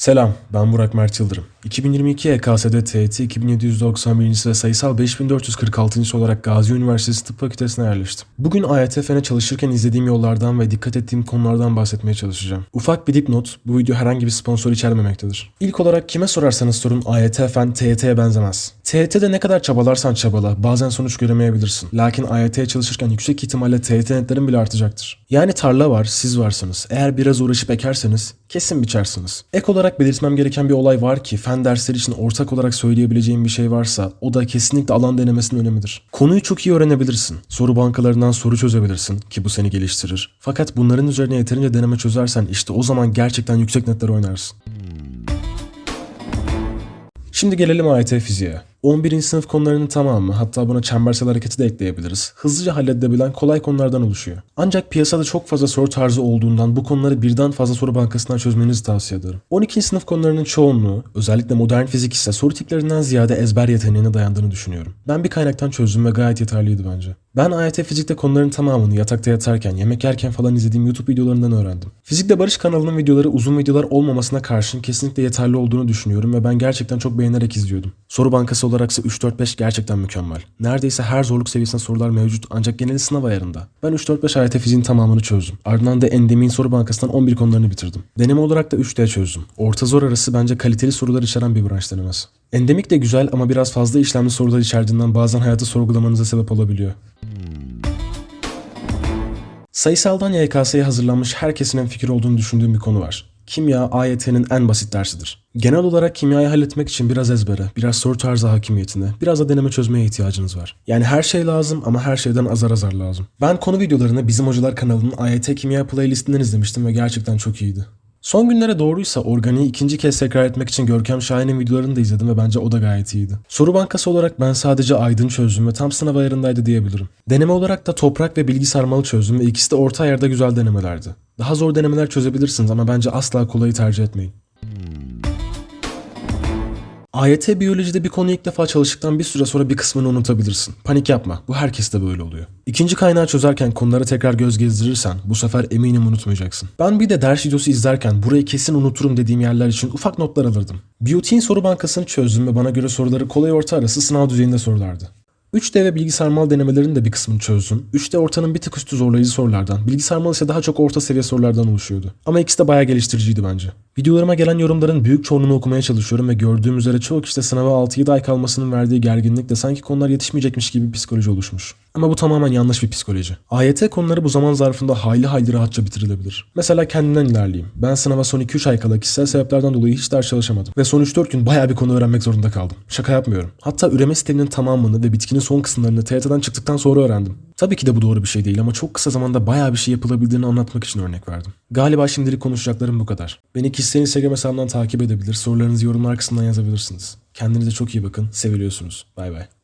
Selam, ben Burak Mert Yıldırım. 2022 EKS'de TET 2791. ve sayısal 5446. olarak Gazi Üniversitesi Tıp Fakültesine yerleştim. Bugün AYT Fen'e çalışırken izlediğim yollardan ve dikkat ettiğim konulardan bahsetmeye çalışacağım. Ufak bir dipnot, bu video herhangi bir sponsor içermemektedir. İlk olarak kime sorarsanız sorun AYT Fen TYT'ye benzemez. TYT'de ne kadar çabalarsan çabala, bazen sonuç göremeyebilirsin. Lakin AYT'ye çalışırken yüksek ihtimalle TYT netlerin bile artacaktır. Yani tarla var, siz varsınız. Eğer biraz uğraşıp ekerseniz kesin biçersiniz. Ek olarak belirtmem gereken bir olay var ki fen dersleri için ortak olarak söyleyebileceğim bir şey varsa o da kesinlikle alan denemesinin önemidir. Konuyu çok iyi öğrenebilirsin. Soru bankalarından soru çözebilirsin ki bu seni geliştirir. Fakat bunların üzerine yeterince deneme çözersen işte o zaman gerçekten yüksek netler oynarsın. Şimdi gelelim AYT fiziğe. 11. sınıf konularının tamamı hatta buna çembersel hareketi de ekleyebiliriz. Hızlıca halledilebilen kolay konulardan oluşuyor. Ancak piyasada çok fazla soru tarzı olduğundan bu konuları birden fazla soru bankasından çözmenizi tavsiye ederim. 12. sınıf konularının çoğunluğu özellikle modern fizik ise soru tiplerinden ziyade ezber yeteneğine dayandığını düşünüyorum. Ben bir kaynaktan çözdüm ve gayet yeterliydi bence. Ben AYT fizikte konuların tamamını yatakta yatarken, yemek yerken falan izlediğim YouTube videolarından öğrendim. Fizikle Barış kanalının videoları uzun videolar olmamasına karşın kesinlikle yeterli olduğunu düşünüyorum ve ben gerçekten çok beğenerek izliyordum. Soru bankası olaraksa 3-4-5 gerçekten mükemmel. Neredeyse her zorluk seviyesinde sorular mevcut ancak geneli sınav ayarında. Ben 3-4-5 AYT fiziğin tamamını çözdüm. Ardından da Endemik'in soru bankasından 11 konularını bitirdim. Deneme olarak da 3D çözdüm. Orta zor arası bence kaliteli sorular içeren bir branş denemesi. Endemik de güzel ama biraz fazla işlemli sorular içerdiğinden bazen hayatı sorgulamanıza sebep olabiliyor. Sayısaldan YKS'ye hazırlanmış herkesin en fikir olduğunu düşündüğüm bir konu var. Kimya AYT'nin en basit dersidir. Genel olarak kimyayı halletmek için biraz ezbere, biraz soru tarzı hakimiyetine, biraz da deneme çözmeye ihtiyacınız var. Yani her şey lazım ama her şeyden azar azar lazım. Ben konu videolarını Bizim Hocalar kanalının AYT Kimya playlistinden izlemiştim ve gerçekten çok iyiydi. Son günlere doğruysa organiği ikinci kez tekrar etmek için Görkem Şahin'in videolarını da izledim ve bence o da gayet iyiydi. Soru bankası olarak ben sadece Aydın çözdüm ve tam sınav ayarındaydı diyebilirim. Deneme olarak da toprak ve bilgi sarmalı çözdüm ve ikisi de orta ayarda güzel denemelerdi. Daha zor denemeler çözebilirsiniz ama bence asla kolayı tercih etmeyin. AYT biyolojide bir konuyu ilk defa çalıştıktan bir süre sonra bir kısmını unutabilirsin. Panik yapma. Bu herkeste böyle oluyor. İkinci kaynağı çözerken konulara tekrar göz gezdirirsen bu sefer eminim unutmayacaksın. Ben bir de ders videosu izlerken burayı kesin unuturum dediğim yerler için ufak notlar alırdım. Biyotin soru bankasını çözdüm ve bana göre soruları kolay orta arası sınav düzeyinde sorulardı. 3D ve bilgisayarmal denemelerinin de bir kısmını çözdüm. 3D ortanın bir tık üstü zorlayıcı sorulardan, bilgisayarmal ise daha çok orta seviye sorulardan oluşuyordu. Ama ikisi de bayağı geliştiriciydi bence. Videolarıma gelen yorumların büyük çoğunluğunu okumaya çalışıyorum ve gördüğüm üzere çoğu kişide sınava 6-7 ay kalmasının verdiği gerginlikle sanki konular yetişmeyecekmiş gibi bir psikoloji oluşmuş. Ama bu tamamen yanlış bir psikoloji. AYT konuları bu zaman zarfında hayli hayli rahatça bitirilebilir. Mesela kendimden ilerleyeyim. Ben sınava son 2-3 ay kala kişisel sebeplerden dolayı hiç ders çalışamadım. Ve son 3-4 gün bayağı bir konu öğrenmek zorunda kaldım. Şaka yapmıyorum. Hatta üreme sisteminin tamamını ve bitkinin son kısımlarını TYT'den çıktıktan sonra öğrendim. Tabii ki de bu doğru bir şey değil ama çok kısa zamanda bayağı bir şey yapılabildiğini anlatmak için örnek verdim. Galiba şimdilik konuşacaklarım bu kadar. Beni kişisel Instagram hesabından takip edebilir, sorularınızı yorumlar kısmından yazabilirsiniz. Kendinize çok iyi bakın, seviliyorsunuz. Bay bay.